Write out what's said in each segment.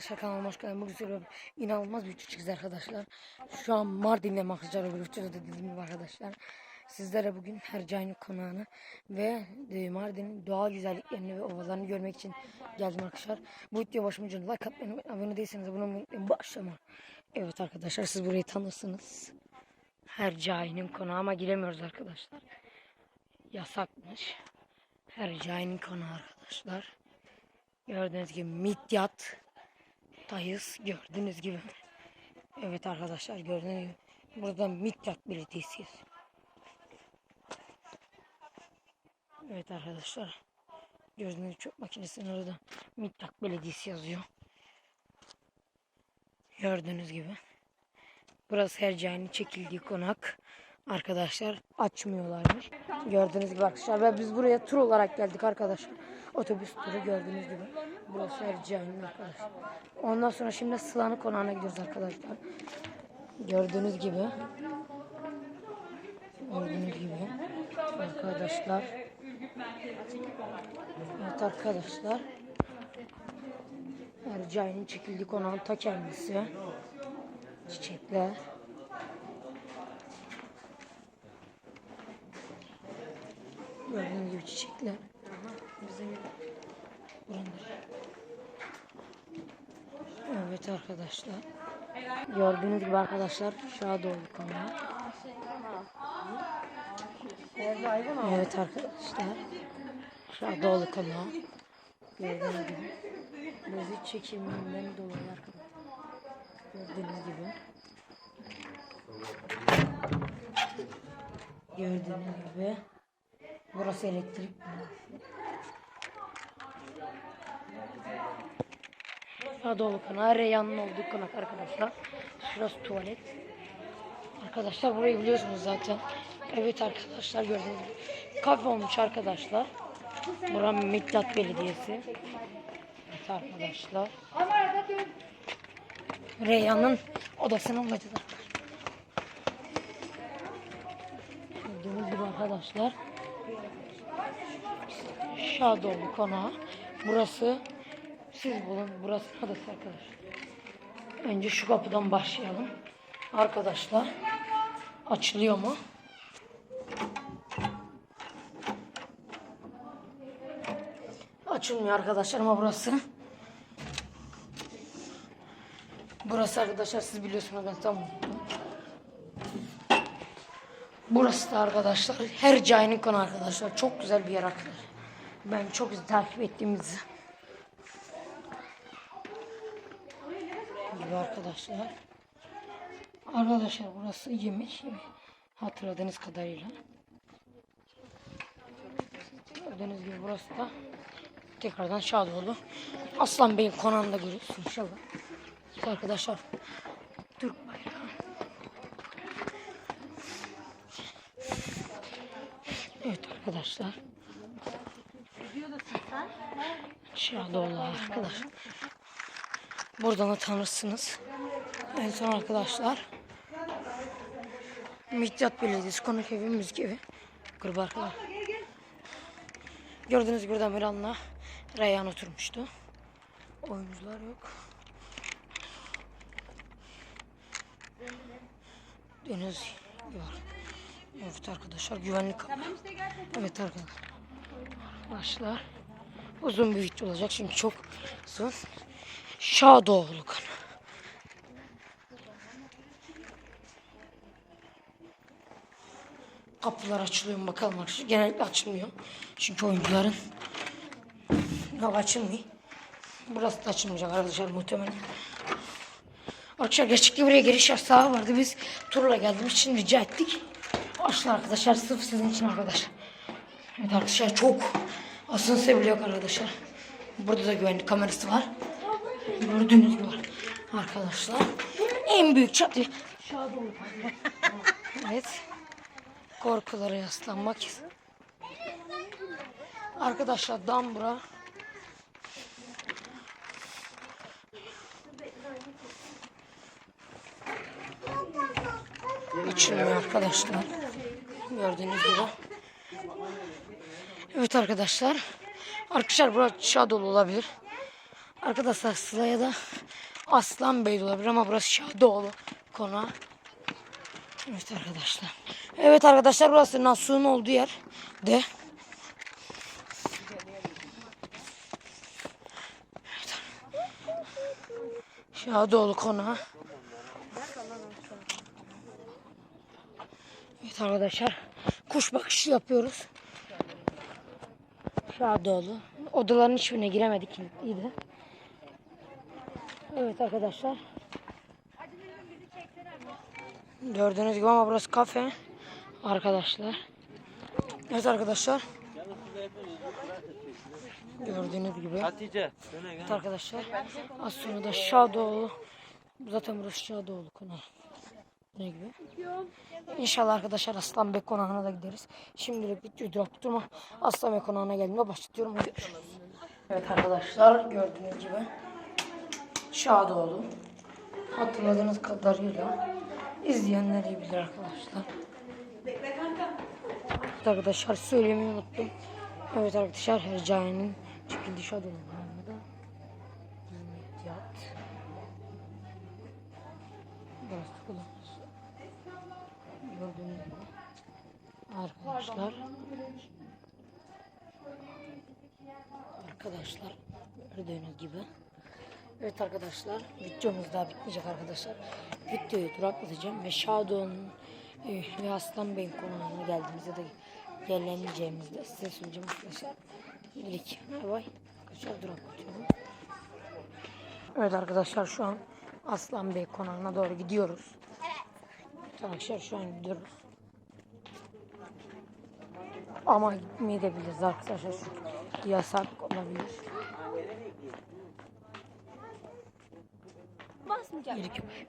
arkadaşlar kanalıma hoş geldiniz. Bugün size inanılmaz bir çiçeğiz arkadaşlar. Şu an Mardin'le Maksacar bir videoda dediğim gibi arkadaşlar. Sizlere bugün Hercani konağını ve e, Mardin'in doğal güzelliklerini ve ovalarını görmek için geldim arkadaşlar. Bu video başıma like atmayı. Abone değilseniz abone olmayı. Başlama. Evet arkadaşlar siz burayı tanırsınız. Hercai'nin konağı ama giremiyoruz arkadaşlar. Yasakmış. Hercai'nin konağı arkadaşlar. Gördüğünüz gibi Midyat dayız gördüğünüz gibi. Evet arkadaşlar gördüğünüz gibi. Burada Midyat Belediyesi yazıyor. Evet arkadaşlar. Gördüğünüz çöp makinesinin orada Midyat Belediyesi yazıyor. Gördüğünüz gibi. Burası Hercai'nin çekildiği konak. Arkadaşlar açmıyorlarmış. Gördüğünüz gibi arkadaşlar. Ve biz buraya tur olarak geldik arkadaşlar. Otobüs turu gördüğünüz gibi. Burası Erciyes'in arkadaşlar. Ondan sonra şimdi Sıla'nın konağına gidiyoruz arkadaşlar. Gördüğünüz gibi. Gördüğünüz gibi. Arkadaşlar. Evet arkadaşlar. Erciyes'in çekildiği konağın ta kendisi. Çiçekler. Gördüğünüz gibi çiçekler. Bizim. Evet arkadaşlar. Gördüğünüz gibi arkadaşlar Şadoğlu kanalı. Evet arkadaşlar. Şadoğlu kanalı. Gördüğünüz gibi. Lezzet çekiminden dolayı arkadaşlar. Gördüğünüz gibi. Gördüğünüz gibi. Burası elektrik. Şadoğlu konağı. Reyhan'ın olduğu konak arkadaşlar. Şurası tuvalet. Arkadaşlar burayı biliyorsunuz zaten. Evet arkadaşlar gördüğünüz gibi. Kafe olmuş arkadaşlar. Buranın Miktat Belediyesi. Evet arkadaşlar. Reyhan'ın odasının bacağı. Gördüğünüz gibi arkadaşlar. Şadoğlu konağı. Burası siz bulun. Burası adası arkadaşlar. Önce şu kapıdan başlayalım. Arkadaşlar. Açılıyor mu? Açılmıyor arkadaşlar ama burası. Burası arkadaşlar siz biliyorsunuz ben tam unuttum. Burası da arkadaşlar her cayının konu arkadaşlar. Çok güzel bir yer arkadaşlar. Ben çok takip ettiğimiz gibi arkadaşlar. Arkadaşlar burası yemek yeri. Hatırladığınız kadarıyla. Gördüğünüz gibi burası da tekrardan Şadoğlu. Aslan Bey'in konağında görüyorsunuz inşallah. Arkadaşlar Arkadaşlar. Şadoğlu arkadaşlar. Buradan da tanırsınız. En son arkadaşlar. Midyat Belediyesi konuk evimiz gibi. Grup arkadaşlar. Gördüğünüz gibi buradan bir anla Reyhan oturmuştu. Oyuncular yok. Deniz var. Evet arkadaşlar güvenlik Evet arkadaşlar. Uzun bir video olacak çünkü çok uzun. Şadoğlu kanı. Kapılar açılıyor mu bakalım arkadaşlar. Genellikle açılmıyor. Çünkü oyuncuların yok açılmıyor. Burası da açılmayacak arkadaşlar muhtemelen. Arkadaşlar gerçekten buraya giriş yasağı vardı. Biz turla geldiğimiz için rica ettik. Başlar arkadaşlar sırf sizin için arkadaşlar. Evet arkadaşlar çok asın seviliyor arkadaşlar. Burada da güvenlik kamerası var. Gördüğünüz gibi arkadaşlar. En büyük çatı. evet. Korkulara yaslanmak. Arkadaşlar dam bura. Açılmıyor arkadaşlar. Gördüğünüz gibi. Evet arkadaşlar. Arkadaşlar burası aşağı dolu olabilir. Arkadaşlar Sıla'ya da Aslan Bey olabilir ama burası Şahdoğlu konağı. Evet arkadaşlar. Evet arkadaşlar burası Nasuh'un olduğu yer de. Evet. Şahdoğlu konağı. Evet arkadaşlar. Kuş bakışı yapıyoruz. Şahdoğlu. Odaların hiçbirine giremedik. İyiydi. Evet arkadaşlar. Gördüğünüz gibi ama burası kafe. Arkadaşlar. Evet arkadaşlar. Gördüğünüz gibi. Hatice. Evet arkadaşlar. Az sonra da Şadoğlu. Zaten burası Şadoğlu konağı. Ne gibi? İnşallah arkadaşlar Aslan Bey konağına da gideriz. Şimdilik videoyu durup durma. Aslan Bey konağına geldiğimde başlatıyorum. Evet arkadaşlar gördüğünüz gibi Şadoğlu. Hatırladığınız kadarıyla izleyenler iyi bilir arkadaşlar. Evet arkadaşlar söylemeyi unuttum. Evet arkadaşlar Hercai'nin çekildiği da Yat. Burası kulağımız. Gördüğünüz gibi. Arkadaşlar. Arkadaşlar gördüğünüz gibi. Evet arkadaşlar videomuz daha bitmeyecek arkadaşlar. Videoyu duraklatacağım ve Shadow'un e, ve Aslan Bey'in konağına geldiğimizde de gelemeyeceğimizde size söyleyeceğim arkadaşlar. Şimdilik bay. Arkadaşlar duraklatıyorum. Evet arkadaşlar şu an Aslan Bey konağına doğru gidiyoruz. Evet arkadaşlar şu an gidiyoruz. Ama gitmeyebiliriz arkadaşlar çünkü yasak olabilir.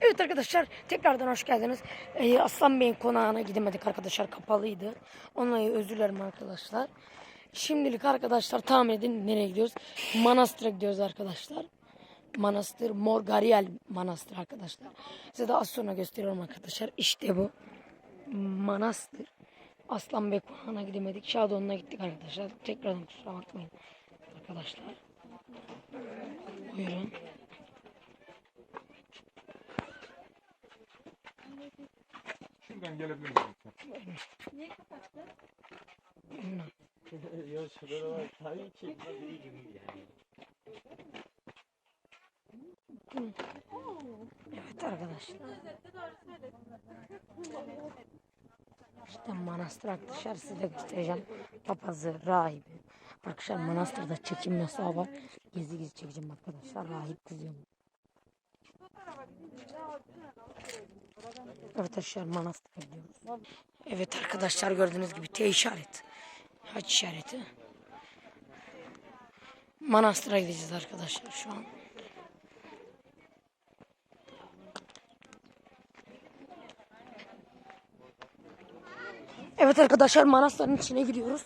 Evet arkadaşlar tekrardan hoş geldiniz. Ee, Aslan Bey'in konağına gidemedik arkadaşlar kapalıydı. Onunla özür dilerim arkadaşlar. Şimdilik arkadaşlar tahmin edin nereye gidiyoruz? Manastır'a gidiyoruz arkadaşlar. Manastır Morgariel Manastır arkadaşlar. Size de az sonra gösteriyorum arkadaşlar. İşte bu manastır. Aslan Bey konağına gidemedik. Şadon'una gittik arkadaşlar. Tekrardan kusura bakmayın arkadaşlar. Buyurun. Şuradan gelebilir miyim? Yok şurada var. Tabii ki. İyi gibi yani. Evet arkadaşlar. İşte manastır arkadaşlar size göstereceğim. Papazı, rahibi. Arkadaşlar manastırda çekim yasağı var. Gizli gizli çekeceğim arkadaşlar. Rahip kızıyor. Evet arkadaşlar manastıra gidiyoruz. Evet arkadaşlar gördüğünüz gibi T işaret. Haç işareti. Manastıra gideceğiz arkadaşlar şu an. Evet arkadaşlar manastırın içine giriyoruz.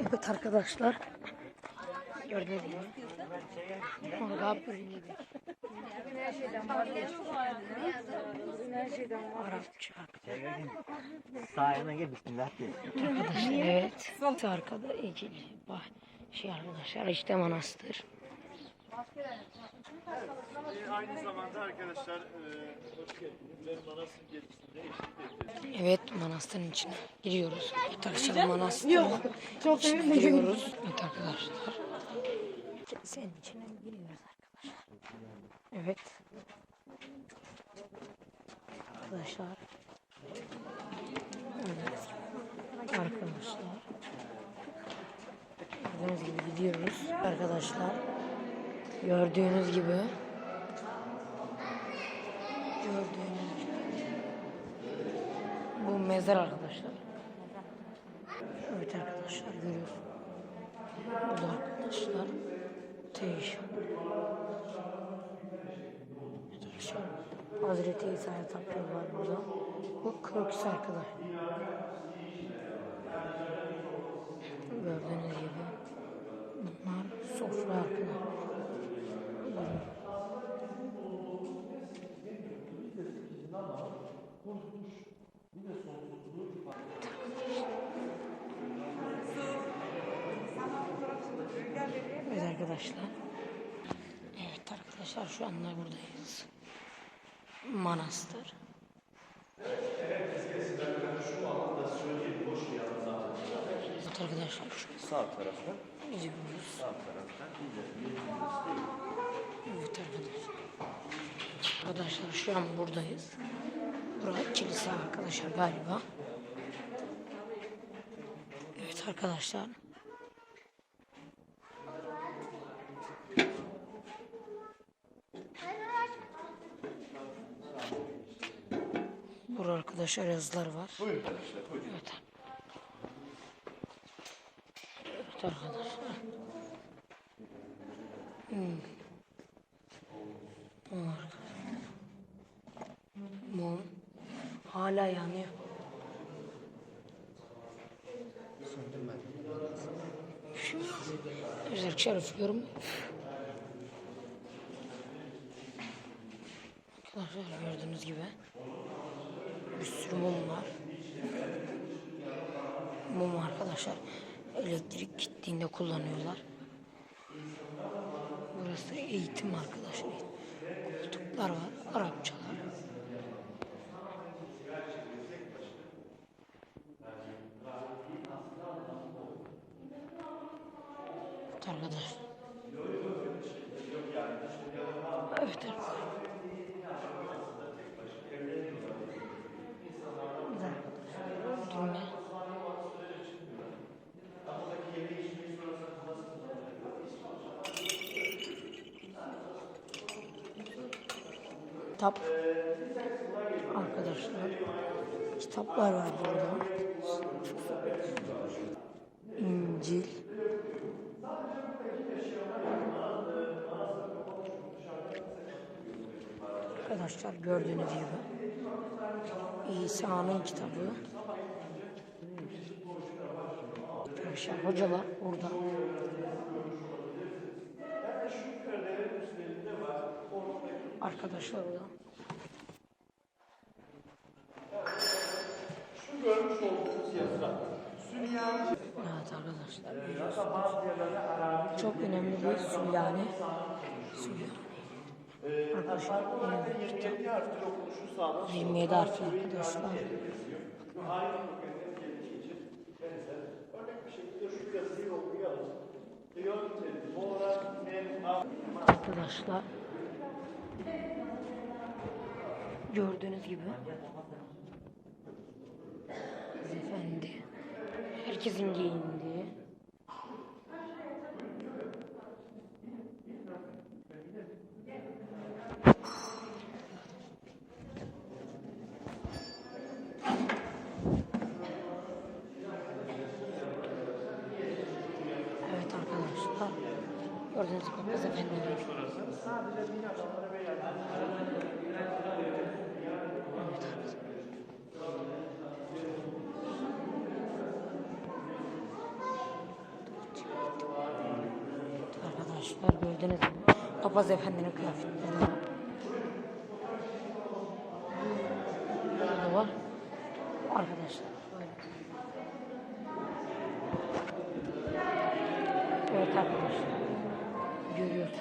Evet arkadaşlar. Gördüğünüz Arapça. Evet. Arkada ilgili bah şey arkadaşlar işte manastır. Aynı zamanda arkadaşlar e. Evet manastırın içine giriyoruz. Evet arkadaşlar manastırın içine giriyoruz. Evet arkadaşlar. Senin içine giriyoruz arkadaşlar. Evet. Arkadaşlar. Evet. Arkadaşlar. Gördüğünüz gibi gidiyoruz arkadaşlar. Gördüğünüz gibi. Gördüğünüz. Bu mezar arkadaşlar. Evet arkadaşlar görüyorsunuz. Bu da arkadaşlar. Değişim. Hazreti İsa'ya tapıyorlar burada. Bu kroküs arkadaşlar. Gördüğünüz gibi. Bunlar sofra arkadaşlar. Evet arkadaşlar. arkadaşlar şu anda buradayız. Manastır. Evet arkadaşlar şu Sağ tarafta. gidiyoruz. Sağ tarafta. Evet arkadaşlar. Arkadaşlar şu an buradayız. Burası kilise arkadaşlar galiba. Evet arkadaşlar. Burada arkadaşlar yazılar var. Buyurun arkadaşlar. Buyurun. Evet. Evet arkadaşlar. Hmm. Mum arkadaşlar. Mum. Hala yanıyor. Şimdi şeref yorum. Arkadaşlar gördüğünüz gibi sürü mum var. Mum arkadaşlar elektrik gittiğinde kullanıyorlar. Burası eğitim arkadaşlar. Koltuklar var, Arapçalar. Evet arkadaşlar. Evet arkadaşlar. Güzel. Düğme. Kitap. Arkadaşlar. Kitaplar var burada. İncil. Arkadaşlar gördüğünüz gibi. İsa'nın kitabı. Arkadaşlar hocalar burada. Arkadaşlar burada. Şu görmüş olduğunuz. Süryani Evet arkadaşlar görüyorsunuz. Çok önemli bir Süryani. Süryani. Arkadaşlar bir kitap. 27 harfli okunuşu sağlamış. 27 harfli arkadaşlar. Arkadaşlar gördüğünüz gibi. Efendi herkesin giyindiği. Evet arkadaşlar gördüğünüz gibi Papaz Efendi'nin Arkadaşlar gördüğünüz gibi Papaz Efendi'nin kıyafetleri. Burada var. Arkadaşlar böyle. Evet arkadaşlar. Görüyorsunuz.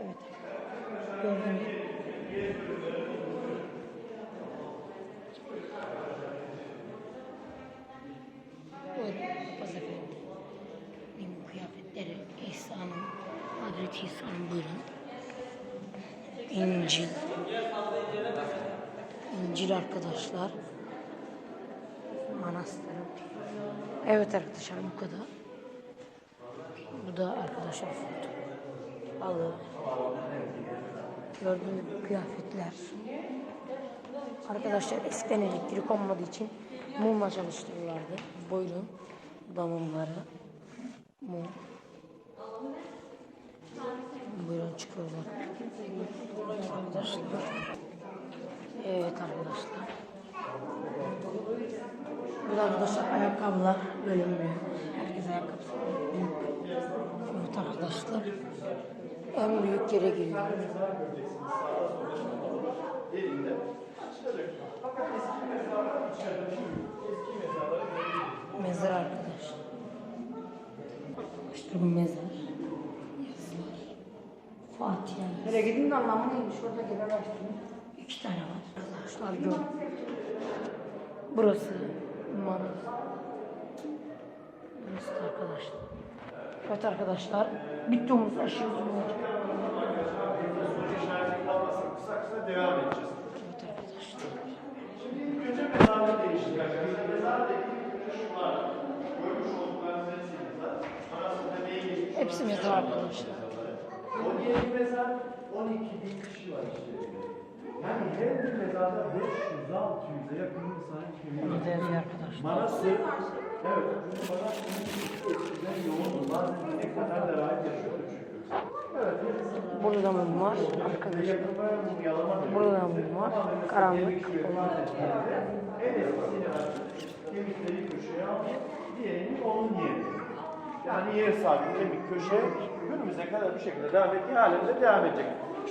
Evet. Gördüğünüz gibi. Buyurun Papaz Efendi. Benim kıyafetleri İsa'nın, Hazreti İsa'nın buyurun. İncil. İncil arkadaşlar. Manastırı. Evet arkadaşlar bu kadar. Bu da arkadaşlar foto. Alı. Gördüğünüz gibi kıyafetler. Arkadaşlar eskiden elektrik olmadığı için mumla çalıştırırlardı. Buyurun. Bu da mumları. Mum. Buyurun çıkıyorlar. Arkadaşlar. Evet arkadaşlar. Burada arkadaşlar ayakkabılar bölünmüyor. Herkes ayakkabısı büyük. Evet arkadaşlar. En büyük yere geliyor. Mezar arkadaşlar. İşte bu mezar. Yazılar. Fatiha. Hareketin de anlamı neymiş? Orada gelen araştırma. İki tane var arkadaşlar. Gör. Burası Manas. Burası da arkadaşlar. Evet arkadaşlar. Videomuz aşırı uzun olacak. Kısa kısa devam edeceğiz. Evet arkadaşlar. Şimdi önce arkadaşlar. Önce şu var. Görmüş olduklarınız hepsi mezar. Arasında neyi? Hepsi mezar arkadaşlar. O yeni mezar 12 bin kişi var içlerinde. Yani her bir mezarda 500-600'e yakın insanın kimliği var. Burada yazıyor arkadaşlar. Manastır, evet, çünkü Manastır'ın eskiden yoğundu. Bazen ne kadar da rahat yaşıyordu çünkü. Evet, Burada da mum var arkadaşlar. Burada da mum var. Karanlık. en eskisini açıp kemikleri köşeye almış, diğerini onun yerine. Yani yer sahibi kemik köşe günümüze kadar bu şekilde devam ettiği halinde devam edecek.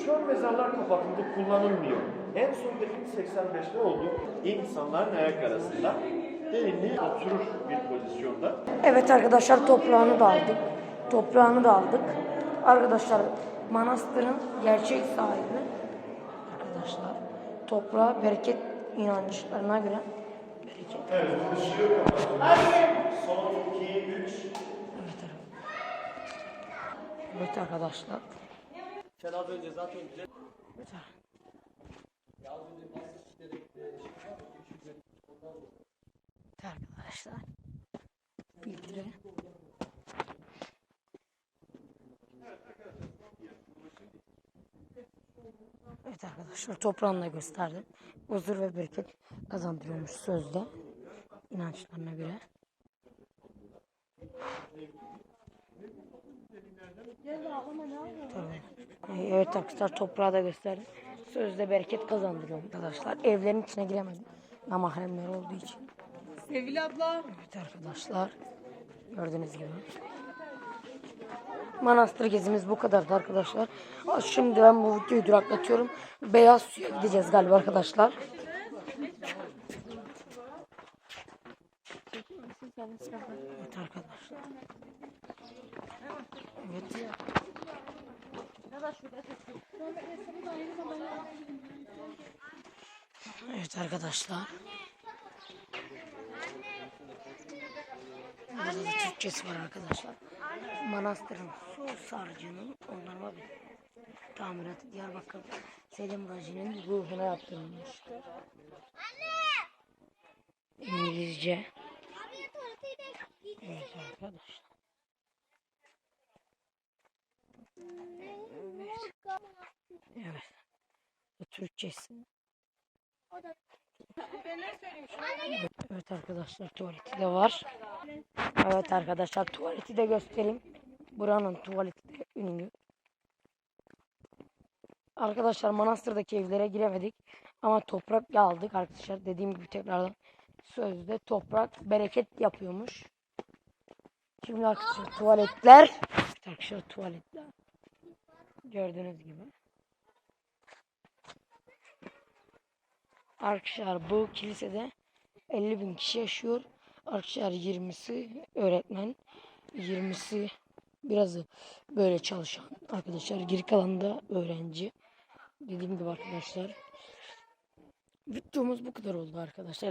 Şu an mezarlar kapatıldı, kullanılmıyor. En son defin 85'te oldu. İnsanların ayak arasında derinliği oturur bir pozisyonda. Evet arkadaşlar toprağını da aldık. Toprağını da aldık. Arkadaşlar manastırın gerçek sahibi arkadaşlar toprağa bereket inançlarına göre bereket. Evet, ışığı kapatıyoruz. Son 2, 3, Evet, evet arkadaşlar. Sen az önce zaten güzel. Evet, Evet arkadaşlar. Filtre. Evet arkadaşlar toprağını da gösterdim. Huzur ve bereket kazandırıyormuş sözde. inançlarına göre. Ee, Evet arkadaşlar toprağı da gösterdim. Sözde bereket kazandırıyor arkadaşlar. Evlerin içine giremedim. Namahremler olduğu için. Sevgili abla. Evet arkadaşlar. Gördüğünüz gibi. Manastır gezimiz bu kadardı arkadaşlar. Şimdi ben bu videoyu duraklatıyorum. Beyaz suya gideceğiz galiba arkadaşlar. Evet arkadaşlar. Evet. Evet arkadaşlar. Burada da Türkçesi var arkadaşlar. Manastırın su sarcının onarma bir tamiratı Diyarbakır Selim Raci'nin ruhuna yaptırılmış. İngilizce. Evet arkadaşlar. Evet. Bu Türkçesi. Evet arkadaşlar tuvaleti de var. Evet arkadaşlar tuvaleti de göstereyim. Buranın tuvaleti de ünlü. Arkadaşlar manastırdaki evlere giremedik. Ama toprak aldık arkadaşlar. Dediğim gibi tekrardan sözde toprak bereket yapıyormuş. Şimdi arkadaşlar tuvaletler. Arkadaşlar tuvaletler. Gördüğünüz gibi. Arkadaşlar bu kilisede 50 bin kişi yaşıyor. Arkadaşlar 20'si öğretmen, 20'si birazı böyle çalışan arkadaşlar. Geri kalanı da öğrenci. Dediğim gibi arkadaşlar. Videomuz bu kadar oldu arkadaşlar.